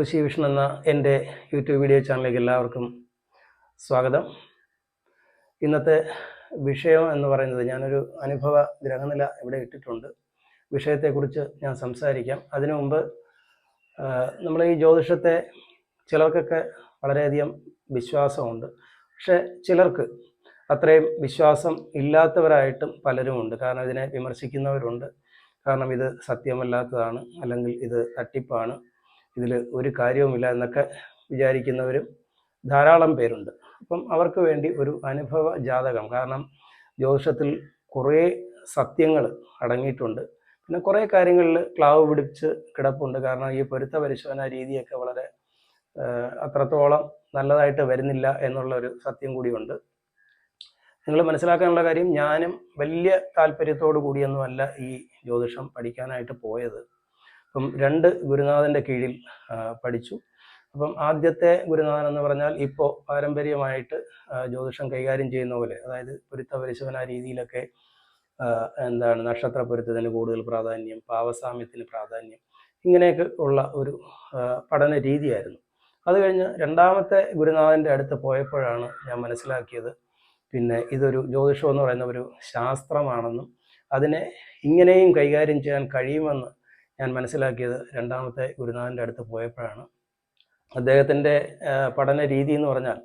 കൃഷി വിഷൻ എന്ന എന്റെ യൂട്യൂബ് വീഡിയോ ചാനലിലേക്ക് എല്ലാവർക്കും സ്വാഗതം. ഇന്നത്തെ വിഷയം എന്ന് പറയുന്നത് ഞാനൊരു അനുഭവ ഗ്രഹനില ഇവിടെ ഇട്ടിട്ടുണ്ട്. വിഷയത്തെക്കുറിച്ച് ഞാൻ സംസാരിക്കാം. അതിനു മുമ്പ് നമ്മൾ ഈ ജ്യോതിഷത്തെ ചിലർക്കൊക്കെ വളരെയധികം വിശ്വാസമുണ്ട്. പക്ഷെ ചിലർക്ക് അത്രയും വിശ്വാസം ഇല്ലാത്തവരായിട്ടും പലരുമുണ്ട്. കാരണം ഇതിനെ വിമർശിക്കുന്നവരുണ്ട്. കാരണം ഇത് സത്യമല്ലാത്തതാണ്. അല്ലെങ്കിൽ ഇത് തട്ടിപ്പാണ്. ഇതിൽ ഒരു കാര്യവുമില്ല എന്നൊക്കെ വിചാരിക്കുന്നവരും ധാരാളം പേരുണ്ട്. അപ്പം അവർക്ക് വേണ്ടി ഒരു അനുഭവ ജാതകം. കാരണം ജ്യോതിഷത്തിൽ കുറേ സത്യങ്ങൾ അടങ്ങിയിട്ടുണ്ട്. പിന്നെ കുറേ കാര്യങ്ങളിൽ ക്ലാവ് പിടിച്ച് കിടപ്പുണ്ട്. കാരണം ഈ പൊരുത്ത പരിശോധന രീതിയൊക്കെ വളരെ അത്രത്തോളം നല്ലതായിട്ട് വരുന്നില്ല എന്നുള്ള ഒരു സത്യം കൂടിയുണ്ട്. നിങ്ങൾ മനസ്സിലാക്കാനുള്ള കാര്യം ഞാനും വലിയ താല്പര്യത്തോടു കൂടിയൊന്നുമല്ല ഈ ജ്യോതിഷം പഠിക്കാനായിട്ട് പോയത്. അപ്പം രണ്ട് ഗുരുനാഥന്റെ കീഴിൽ പഠിച്ചു. അപ്പം ആദ്യത്തെ ഗുരുനാഥൻ എന്ന് പറഞ്ഞാൽ ഇപ്പോൾ പാരമ്പര്യമായിട്ട് ജ്യോതിഷം കൈകാര്യം ചെയ്യുന്ന പോലെ അതായത് പൊരുത്ത പരിശോധന രീതിയിലൊക്കെ എന്താണ് നക്ഷത്ര പൊരുത്തത്തിന് കൂടുതൽ പ്രാധാന്യം പാവസാമ്യത്തിന് പ്രാധാന്യം ഇങ്ങനെയൊക്കെ ഉള്ള ഒരു പഠന രീതിയായിരുന്നു. അത് കഴിഞ്ഞ് രണ്ടാമത്തെ ഗുരുനാഥന്റെ അടുത്ത് പോയപ്പോഴാണ് ഞാൻ മനസ്സിലാക്കിയത് പിന്നെ ഇതൊരു ജ്യോതിഷം എന്ന് പറയുന്ന ഒരു ശാസ്ത്രമാണെന്നും അതിനെ ഇങ്ങനെയും കൈകാര്യം ചെയ്യാൻ കഴിയുമെന്ന് ഞാൻ മനസ്സിലാക്കിയത് രണ്ടാമത്തെ ഗുരുനാഥന്റെ അടുത്ത് പോയപ്പോഴാണ്. അദ്ദേഹത്തിന്റെ പഠന രീതി എന്ന് പറഞ്ഞാൽ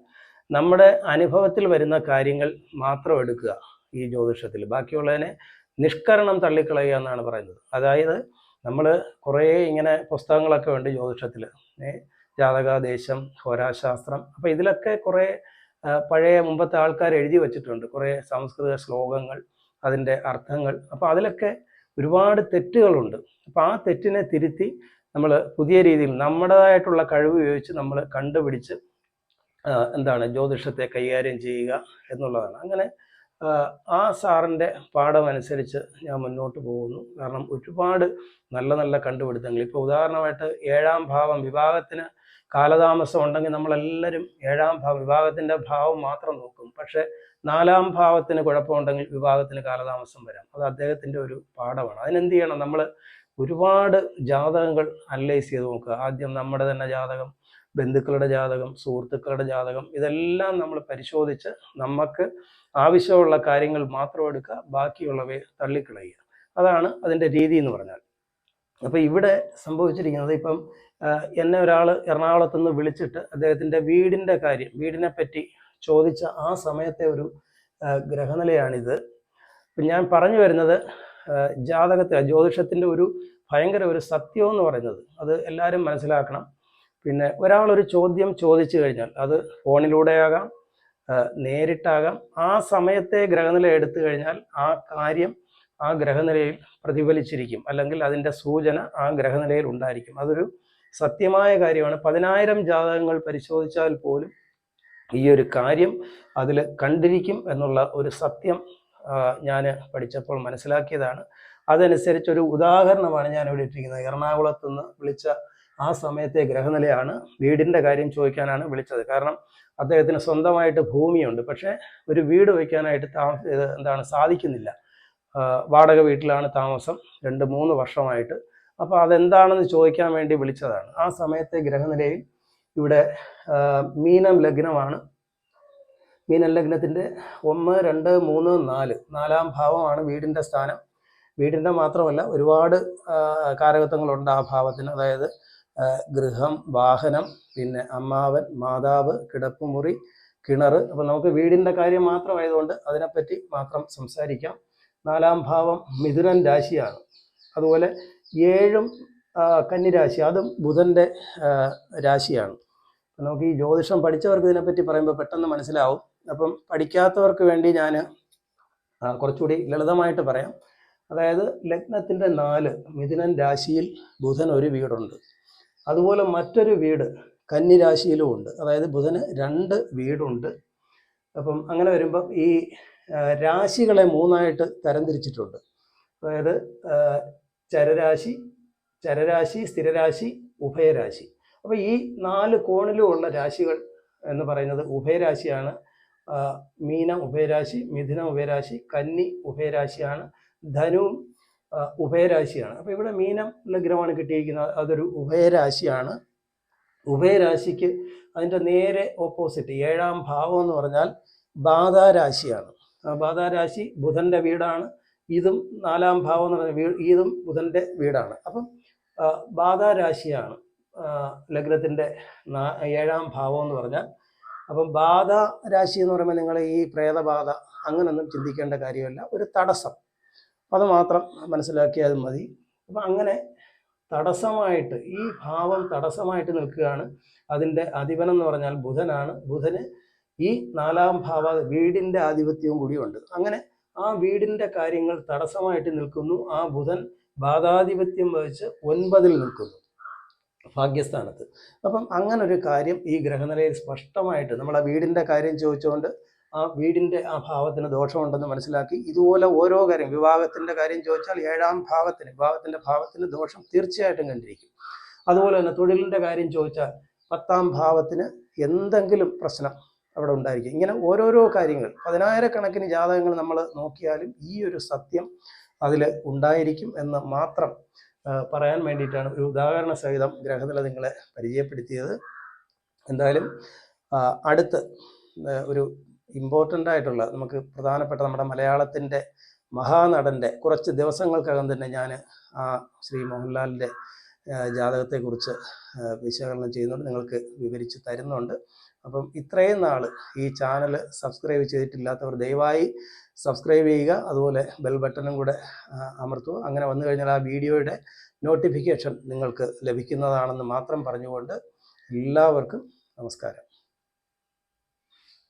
നമ്മുടെ അനുഭവത്തിൽ വരുന്ന കാര്യങ്ങൾ മാത്രം എടുക്കുക ഈ ജ്യോതിഷത്തിൽ. ബാക്കിയുള്ളതിനെ നിഷ്കരണം തള്ളിക്കളയുക എന്നാണ് പറയുന്നത്. അതായത് നമ്മൾ കുറേ ഇങ്ങനെ പുസ്തകങ്ങളൊക്കെ ഉണ്ട് ജ്യോതിഷത്തിൽ. ജാതകാദേശം ഹോരാശാസ്ത്രം. അപ്പോൾ ഇതിലൊക്കെ കുറേ പഴയ മുമ്പത്തെ ആൾക്കാർ എഴുതി വച്ചിട്ടുണ്ട്. കുറേ സംസ്കൃത ശ്ലോകങ്ങൾ അതിന്റെ അർത്ഥങ്ങൾ. അപ്പോൾ അതിലൊക്കെ ഒരുപാട് തെറ്റുകളുണ്ട്. അപ്പോൾ ആ തെറ്റിനെ തിരുത്തി നമ്മൾ പുതിയ രീതിയിൽ നമ്മുടേതായിട്ടുള്ള കഴിവ് ഉപയോഗിച്ച് നമ്മൾ കണ്ടുപിടിച്ച് എന്താണ് ജ്യോതിഷത്തെ കൈകാര്യം ചെയ്യുക എന്നുള്ളതാണ്. അങ്ങനെ ആ, സാറിന്റെ പാഠമനുസരിച്ച് ഞാൻ മുന്നോട്ട് പോകുന്നു. കാരണം ഒരുപാട് നല്ല നല്ല കണ്ടുപിടുത്തങ്ങൾ. ഇപ്പോൾ ഉദാഹരണമായിട്ട് ഏഴാം ഭാവം വിഭാഗത്തിന് കാലതാമസം ഉണ്ടെങ്കിൽ നമ്മളെല്ലാവരും ഏഴാം ഭാവം വിഭാഗത്തിന്റെ ഭാവം മാത്രം നോക്കും. പക്ഷേ നാലാം ഭാവത്തിന് കുഴപ്പമുണ്ടെങ്കിൽ വിവാഹത്തിന് കാലതാമസം വരാം. അത് അദ്ദേഹത്തിന്റെ ഒരു പാഠമാണ്. അതിനെന്ത് ചെയ്യണം? നമ്മൾ ഒരുപാട് ജാതകങ്ങൾ അനലൈസ് ചെയ്ത് നോക്കുക. ആദ്യം നമ്മുടെ തന്നെ ജാതകം ബന്ധുക്കളുടെ ജാതകം സുഹൃത്തുക്കളുടെ ജാതകം ഇതെല്ലാം നമ്മൾ പരിശോധിച്ച് നമുക്ക് ആവശ്യമുള്ള കാര്യങ്ങൾ മാത്രം എടുക്കുക ബാക്കിയുള്ളവയെ തള്ളിക്കളയുക. അതാണ് അതിന്റെ രീതി എന്ന് പറഞ്ഞാൽ. അപ്പോൾ ഇവിടെ സംഭവിച്ചിരിക്കുന്നത് ഇപ്പം എന്നെ ഒരാൾ എറണാകുളത്ത് നിന്ന് വിളിച്ചിട്ട് അദ്ദേഹത്തിന്റെ വീടിന്റെ കാര്യം വീടിനെ പറ്റി ചോദിച്ച ആ സമയത്തെ ഒരു ഗ്രഹനിലയാണിത്. ഞാൻ പറഞ്ഞു വരുന്നത് ജാതകത്തെ ജ്യോതിഷത്തിന്റെ ഒരു ഭയങ്കര ഒരു സത്യം എന്ന് പറയുന്നത്. അത് എല്ലാവരും മനസ്സിലാക്കണം. പിന്നെ ഒരാളൊരു ചോദ്യം ചോദിച്ചു കഴിഞ്ഞാൽ അത് ഫോണിലൂടെയാകാം നേരിട്ടാകാം. ആ സമയത്തെ ഗ്രഹനില എടുത്തു കഴിഞ്ഞാൽ ആ കാര്യം ആ ഗ്രഹനിലയിൽ പ്രതിഫലിച്ചിരിക്കും. അല്ലെങ്കിൽ അതിന്റെ സൂചന ആ ഗ്രഹനിലയിൽ ഉണ്ടായിരിക്കും. അതൊരു സത്യമായ കാര്യമാണ്. പതിനായിരം ജാതകങ്ങൾ പരിശോധിച്ചാൽ പോലും ഈ ഒരു കാര്യം അതിൽ കണ്ടിരിക്കും എന്നുള്ള ഒരു സത്യം ഞാൻ പഠിച്ചപ്പോൾ മനസ്സിലാക്കിയതാണ്. അതനുസരിച്ച് ഒരു ഉദാഹരണമാണ് ഞാൻ ഇവിടെ ഇട്ടിരിക്കുന്നത്. എറണാകുളത്ത് നിന്ന് വിളിച്ച ആ സമയത്തെ ഗ്രഹനിലയാണ് വീടിന്റെ കാര്യം ചോദിക്കാനാണ് വിളിച്ചത്. കാരണം അദ്ദേഹത്തിന് സ്വന്തമായിട്ട് ഭൂമിയുണ്ട്. പക്ഷേ ഒരു വീട് വയ്ക്കാനായിട്ട് താമസ എന്താണ് സാധിക്കുന്നില്ല. വാടക വീട്ടിലാണ് താമസം രണ്ട് മൂന്ന് വർഷമായിട്ട്. അപ്പോൾ അതെന്താണെന്ന് ചോദിക്കാൻ വേണ്ടി വിളിച്ചതാണ്. ആ സമയത്തെ ഗ്രഹനിലയിൽ ഇവിടെ മീനം ലഗ്നമാണ്. മീനം ലഗ്നത്തിന്റെ ഒന്ന് രണ്ട് മൂന്ന് നാല്. നാലാം ഭാവമാണ് വീടിന്റെ സ്ഥാനം. വീടിന്റെ മാത്രമല്ല ഒരുപാട് കാരകത്വങ്ങളുണ്ട് ആ ഭാവത്തിന്. അതായത് ഗൃഹം വാഹനം പിന്നെ അമ്മാവൻ മാതാവ് കിടപ്പുമുറി കിണർ അപ്പം നമുക്ക് വീടിന്റെ കാര്യം മാത്രമായതുകൊണ്ട് അതിനെപ്പറ്റി മാത്രം സംസാരിക്കാം. നാലാം ഭാവം മിഥുനൻ രാശിയാണ്. അതുപോലെ ഏഴും കന്നിരാശി അതും ബുധന്റെ രാശിയാണ്. നമുക്ക് ഈ ജ്യോതിഷം പഠിച്ചവർക്ക് ഇതിനെപ്പറ്റി പറയുമ്പോൾ പെട്ടെന്ന് മനസ്സിലാവും. അപ്പം പഠിക്കാത്തവർക്ക് വേണ്ടി ഞാൻ കുറച്ചുകൂടി ലളിതമായിട്ട് പറയാം. അതായത് ലഗ്നത്തിന്റെ നാല് മിഥുനൻ രാശിയിൽ ബുധൻ ഒരു വീടുണ്ട്. അതുപോലെ മറ്റൊരു വീട് കന്നി രാശിയിലും ഉണ്ട്. അതായത് ബുധന് രണ്ട് വീടുണ്ട്. അപ്പം അങ്ങനെ വരുമ്പം ഈ രാശികളെ മൂന്നായിട്ട് തരംതിരിച്ചിട്ടുണ്ട്. അതായത് ചരരാശി ചരരാശി സ്ഥിരരാശി ഉഭയരാശി. അപ്പോൾ ഈ നാല് കോണിലുമുള്ള രാശികൾ എന്ന് പറയുന്നത് ഉഭയരാശിയാണ്. മീന ഉഭയരാശി മിഥുന ഉഭയരാശി കന്നി ഉഭയരാശിയാണ് ധനുവും ഉഭയരാശിയാണ്. അപ്പോൾ ഇവിടെ മീനം ലഗ്നമാണ് കിട്ടിയിരിക്കുന്നത്. അതൊരു ഉഭയരാശിയാണ്. ഉഭയരാശിക്ക് അതിന്റെ നേരെ ഓപ്പോസിറ്റ് ഏഴാം ഭാവം എന്ന് പറഞ്ഞാൽ ബാധാരാശിയാണ്. ബാധാരാശി ബുധന്റെ വീടാണ്. ഇതും നാലാം ഭാവം എന്ന് പറഞ്ഞാൽ വീ ഇതും ബുധന്റെ വീടാണ്. അപ്പം ബാധാരാശിയാണ്. ലഗ്നത്തിന്റെ നാ- ഏഴാം ഭാവം എന്ന് പറഞ്ഞാൽ അപ്പം ബാധ രാശി എന്ന് പറയുമ്പോൾ നിങ്ങൾ ഈ പ്രേതബാധ അങ്ങനൊന്നും ചിന്തിക്കേണ്ട കാര്യമല്ല. ഒരു തടസ്സം. അത് മാത്രം മനസ്സിലാക്കിയാൽ മതി. അപ്പം അങ്ങനെ തടസ്സമായിട്ട് ഈ ഭാവം തടസ്സമായിട്ട് നിൽക്കുകയാണ്. അതിന്റെ അധിപനം എന്ന് പറഞ്ഞാൽ ബുധനാണ്. ബുധന് ഈ നാലാം ഭാവ വീടിന്റെ ആധിപത്യവും കൂടിയുണ്ട്. അങ്ങനെ ആ വീടിന്റെ കാര്യങ്ങൾ തടസ്സമായിട്ട് നിൽക്കുന്നു. ആ ബുധൻ ബാധാധിപത്യം വഹിച്ച് ഒൻപതിൽ നിൽക്കുന്നു. ഭാഗ്യസ്ഥാനത്ത്. അപ്പം അങ്ങനെ ഒരു കാര്യം ഈ ഗ്രഹനിലയിൽ സ്പഷ്ടമായിട്ട് നമ്മൾ ആ വീടിന്റെ കാര്യം ചോദിച്ചുകൊണ്ട് ആ വീടിന്റെ ആ ഭാവത്തിന് ദോഷമുണ്ടെന്ന് മനസ്സിലാക്കി ഇതുപോലെ ഓരോ കാര്യം വിവാഹത്തിന്റെ കാര്യം ചോദിച്ചാൽ ഏഴാം ഭാവത്തിന് വിവാഹത്തിന്റെ ഭാവത്തിന് ദോഷം തീർച്ചയായിട്ടും കണ്ടിരിക്കും. അതുപോലെ തന്നെ തൊഴിലിന്റെ കാര്യം ചോദിച്ചാൽ പത്താം ഭാവത്തിന് എന്തെങ്കിലും പ്രശ്നം അവിടെ ഉണ്ടായിരിക്കും. ഇങ്ങനെ ഓരോരോ കാര്യങ്ങൾ പതിനായിരക്കണക്കിന് ജാതകങ്ങൾ നമ്മൾ നോക്കിയാലും ഈ ഒരു സത്യം അതിൽ ഉണ്ടായിരിക്കും എന്ന് മാത്രം പറയാൻ വേണ്ടിയിട്ടാണ് ഒരു ഉദാഹരണ സഹിതം ഗ്രഹനില നിങ്ങളെ പരിചയപ്പെടുത്തിയത്. എന്തായാലും അടുത്ത് ഒരു ഇമ്പോർട്ടന്റ് ആയിട്ടുള്ള നമുക്ക് പ്രധാനപ്പെട്ട നമ്മുടെ മലയാളത്തിന്റെ മഹാനടന്റെ കുറച്ച് ദിവസങ്ങൾക്കകം തന്നെ ഞാൻ ആ ശ്രീ മോഹൻലാലിന്റെ ജാതകത്തെക്കുറിച്ച് വിശകലനം ചെയ്യുന്നുണ്ട് നിങ്ങൾക്ക് വിവരിച്ച് തരുന്നുണ്ട്. അപ്പം ഇത്രയും നാൾ ഈ ചാനൽ സബ്സ്ക്രൈബ് ചെയ്തിട്ടില്ലാത്തവർ ദയവായി സബ്സ്ക്രൈബ് ചെയ്യുക അതുപോലെ ബെൽ ബട്ടണും കൂടെ അമർത്തുക. അങ്ങനെ വന്നു കഴിഞ്ഞാൽ ആ വീഡിയോയുടെ നോട്ടിഫിക്കേഷൻ നിങ്ങൾക്ക് ലഭിക്കുന്നതാണെന്ന് മാത്രം പറഞ്ഞുകൊണ്ട് എല്ലാവർക്കും നമസ്കാരം.